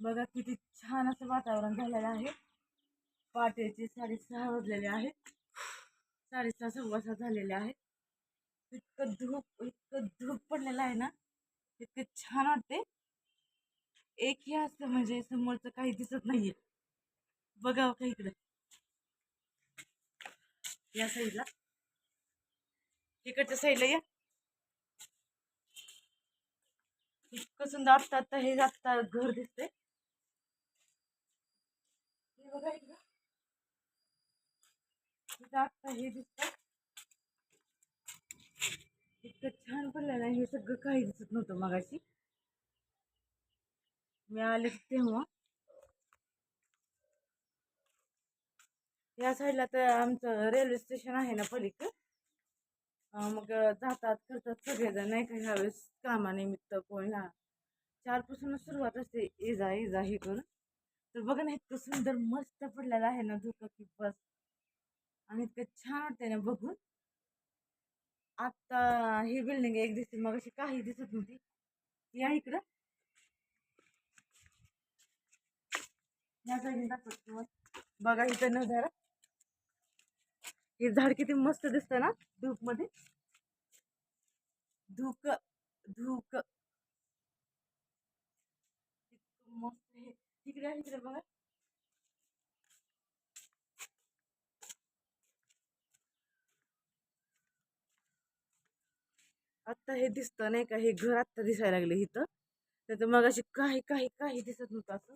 बघा किती छान असं वातावरण झालेलं आहे. पहाटेचे साडेसहा वाजलेले आहेत. साडेसहा सव्वा सहा झालेले आहेत. इतकं धूप इतकं धूप पडलेलं आहे ना. इतकं छान वाटते. एक हे असतं म्हणजे समोरचं काही दिसत नाहीये. बघावं हो का इकडं. या साईडला. इकडच्या साईडला या. इतकं सुंदर आत्ता आत्ता हे आत्ता घर दिसतंय हे बघा इकडं इथं आत्ता हे दिसतं इतकं छान पडलेलं आहे. हे सगळं काही दिसत नव्हतं मगाशी. मी आले तेव्हा. या साईडला तर आमचं रेल्वे स्टेशन आहे ना पलीकडं. मग जातात करतात सगळेजण. नाही का ह्यावेळेस कामानिमित्त कोण ह्या. चारपासूनच सुरुवात असते. ये जा ये जा हे करून तर बघा ना इतकं सुंदर मस्त पडलेलं आहे ना धुकं की बस. आणि इतकं छान वाटतंय ना बघून. आत्ता ही बिल्डिंग एक दिसते मग अशी काही दिसत नव्हती. या इकडं. या साईडने बघा इथं नजारा. हे झाड किती मस्त दिसतं ना धूपमध्ये धुक. धुक मस्त हे तिकडे आहे इकडे बघा. आत्ता हे दिसतं नाही का हे घर आत्ता दिसायला लागले इथं. तर मग अशी काही काही काही दिसत नव्हतं असं.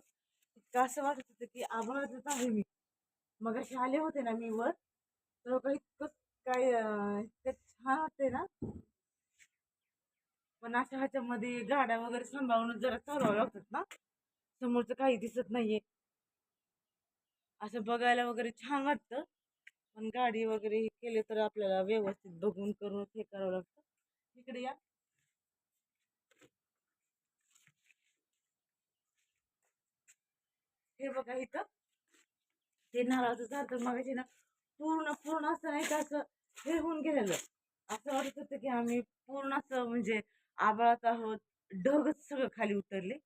इतकं असं वाटत होतं की आभाळातच आहे मी. मग असे आले होते ना मी वर. तर काही इतकंच काय इतकं छान वाटते ना. पण अशा ह्याच्यामध्ये गाड्या वगैरे सांभाळून जरा चालवावं लागतात ना. समोरचं काही दिसत नाहीये. असं बघायला वगैरे छान वाटतं. पण गाडी वगैरे हे केले तर आपल्याला व्यवस्थित बघून करून हे करावं लागतं. इकडे या. हे बघा इथं. ते नारळाचं झाड तर ना पूर्ण पूर्ण असं नाही का असं हे होऊन गेलेलं. असं वाटत होतं की आम्ही पूर्ण असं म्हणजे आबाळात आहोत. ढगच सगळं खाली उतरले.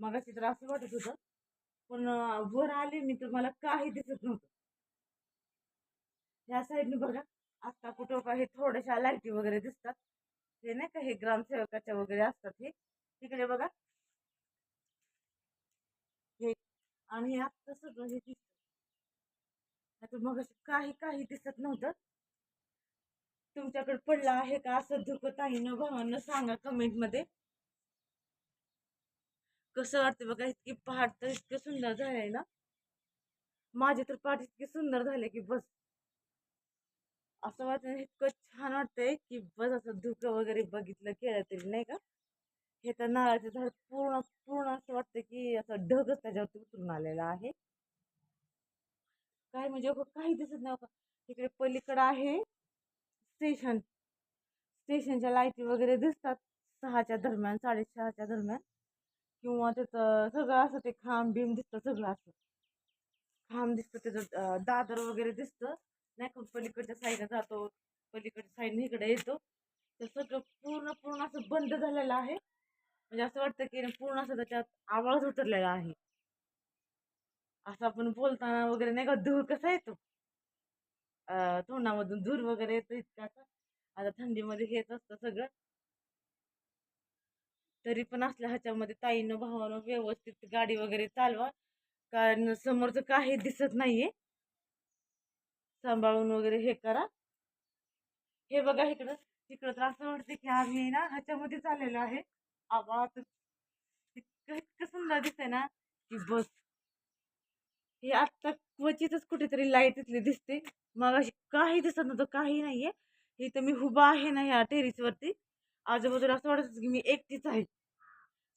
मग तर असं वाटत होतं. पण वर आले मी तर मला काही दिसत नव्हतं. ह्या साईडने बघा. आता कुठं काही थोड्याशा लाईटी वगैरे दिसतात. हे नाही का हे ग्रामसेवकाच्या वगैरे असतात हे. तिकडे बघा. हे आणि हे आत्ता सगळं हे दिसत. आता मग काही काही दिसत नव्हतं. तुमच्याकडे पडला आहे का असं धुकं ताईनं भावानं सांगा कमेंटमध्ये कसं वाटतं बघा इतकी पहाट तर इतकं सुंदर झालंय ना. माझे तर पहाट इतके सुंदर झाले की बस. असं वाटतं इतकं छान वाटतंय की बस असं धुकं वगैरे बघितलं केलं तरी नाही का? हे तर नारळाचं झाड पूर्ण पूर्ण असं वाटतं की असं ढगच त्याच्यावरती उतरून आलेला आहे. काय म्हणजे अगं काही दिसत नाही बघा. तिकडे पलीकडं आहे स्टेशन. स्टेशनच्या लाईटी वगैरे दिसतात सहाच्या दरम्यान साडेसहाच्या दरम्यान. किंवा त्याचं सगळं असं ते खांब बिम दिसतं सगळं असं. खांब दिसतं त्याचं दादर वगैरे दिसतं. नाही का पलीकडच्या साईडला जातो पलीकडच्या साईडने इकडे येतो. तर सगळं पूर्ण पूर्ण असं बंद झालेलं आहे. म्हणजे असं वाटतं की पूर्ण असं त्याच्यात आवाज उतरलेला आहे. असं आपण बोलताना वगैरे नाही का धूर कसा येतो? तोंडामधून धूर वगैरे येतो इतकाचा आता थंडीमध्ये हेच असतं सगळं. तरी पण असल्या ह्याच्यामध्ये ताईनं भावानं व्यवस्थित गाडी वगैरे चालवा. कारण समोरचं काही दिसत नाहीये. सांभाळून वगैरे हे करा. हे बघा इकडं तिकडं तर असं वाटतं की आम्ही ना ह्याच्यामध्ये चाललेलो आहे. आवाज इतकं इतकं सुंदर दिसतंय ना की बस. हे आत्ता क्वचितच कुठेतरी लाइट इथली दिसते. मग अशी काही दिसत नव्हतं काही नाहीये. इथं मी उभा आहे ना ह्या टेरिसवरती आजूबाजूला असं वाटत की मी एकटीच आहे.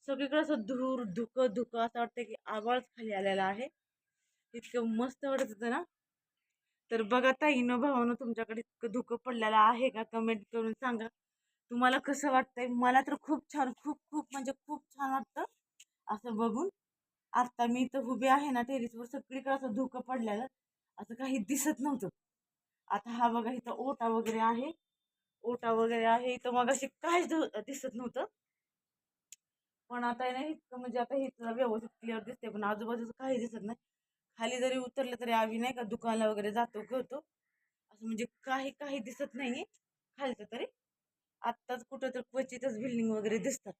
सगळीकडे असं धूर धुकं धुकं असं वाटतं की आवाज खाली आलेला आहे. इतकं मस्त वाटत होतं ना. तर बघा ताईनं भावानं तुमच्याकडे इतकं धुकं पडलेलं आहे का? कमेंट करून सांगा. तुम्हाला कसं वाटतंय? मला तर खूप छान खूप खूप म्हणजे खूप छान वाटतं असं बघून. आता मी इथं उभी आहे ना टेरिसवर सगळीकडे असं धुकं पडलेलं. असं काही दिसत नव्हतं. आता हा बघा इथं ओटा वगैरे आहे. ओटा वगैरे आहे. इथं मग अशी काहीच दिसत नव्हतं. पण आता नाही इतकं म्हणजे आता हे तुला व्यवस्थित क्लिअर दिसते पण आजूबाजूचं काही दिसत नाही. खाली जरी उतरलं तरी आम्ही नाही का दुकानला वगैरे जातो घेतो असं म्हणजे काही काही दिसत नाही खालचं तरी. आत्ताच कुठं तर क्वचितच बिल्डिंग वगैरे दिसतात.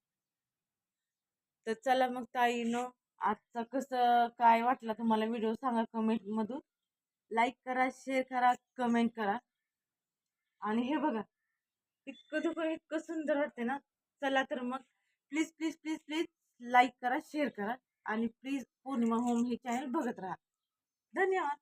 तर चला मग ताईनं आजचा कसं काय वाटला तुम्हाला व्हिडिओ सांगा कमेंटमधून. लाईक करा शेअर करा कमेंट करा. आणि हे बघा इतकं दुकान इतकं सुंदर वाटते ना. चला तर मग please please please please like करा शेअर करा. आणि प्लीज पौर्णिमा होम हे चॅनल बघत राहा. دانيال